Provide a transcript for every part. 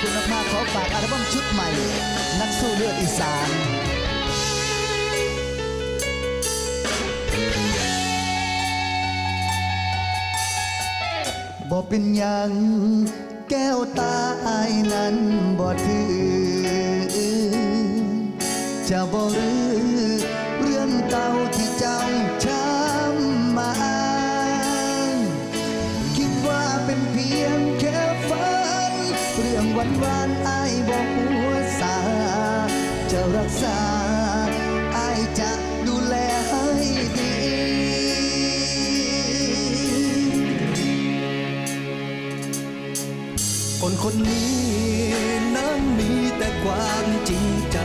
คุณมากๆขอฝากอัลบั้มชุดใหม่ นักสู้เลือดอีสานบ่เป็นยังแก้วตาอายนั้นบ่ถือจะบ่รือเรื่องเก่าที่เจ้าช้ วันวานๆอายบอกหัวสา จะรักษาอายจะดูแลให้ดี คนคนนี้นั้นมีแต่ความจริงใจ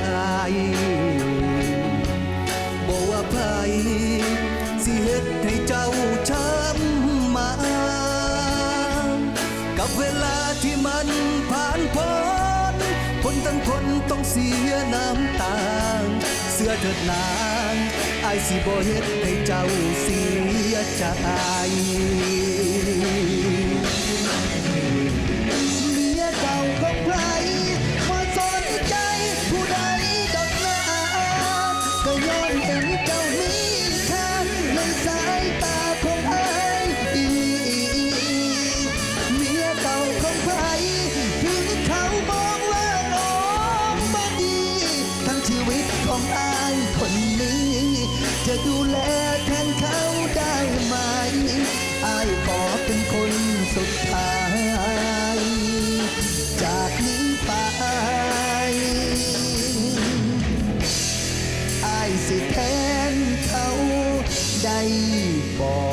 บอกว่าไผสิเฮ็ดให้เจ้าช้า กับเวลาที่มันผ่านพ้นคนทั้งคนต้องเสียน้ำตา เสื้อเถิดนางไอสิบ่เฮ็ดให้เจ้าเสียใจ ของใครถึงเขามองว่าน้องบ่ดี ทั้งชีวิตของไอ้ายคนนี้ จะดูแลแทนเขาได้ไหมไอ้ายขอเป็นคนสุดท้าย จากนี้ไปไอ้ายสิแทนเขาได้บอก